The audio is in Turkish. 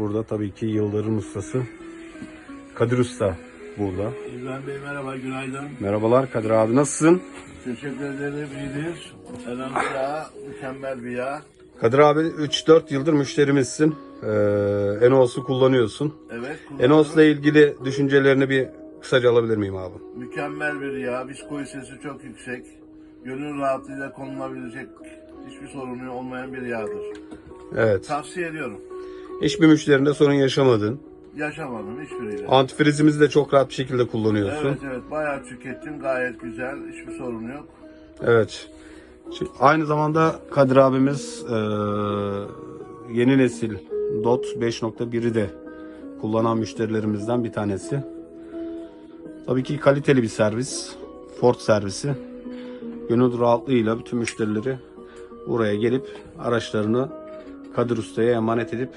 Burada tabii ki yılların ustası Kadir Usta burada. İbrahim Bey merhaba, günaydın. Merhabalar Kadir abi nasılsın? Teşekkür ederim, iyidir. Elham yağ, mükemmel bir yağ. Kadir abi 3-4 yıldır müşterimizsin. Ee, Enos'u kullanıyorsun. Evet. Enos'la ilgili düşüncelerini bir kısaca alabilir miyim abi? Mükemmel bir yağ, biskoyu sesi çok yüksek. Gönül rahatlığıyla konulabilecek hiçbir sorunu olmayan bir yağdır. Evet. Tavsiye ediyorum. Hiçbir müşterinde sorun yaşamadın. Yaşamadım hiçbiriyle. Antifrizimizi de çok rahat bir şekilde kullanıyorsun. Evet evet, bayağı tükettim, gayet güzel, hiçbir sorunu yok. Evet. Şimdi aynı zamanda Kadir abimiz eee, yeni nesil DOT 5.1'i de kullanan müşterilerimizden bir tanesi. Tabii ki kaliteli bir servis. Ford servisi. Gönül rahatlığıyla bütün müşterileri buraya gelip araçlarını Kadir Usta'ya emanet edip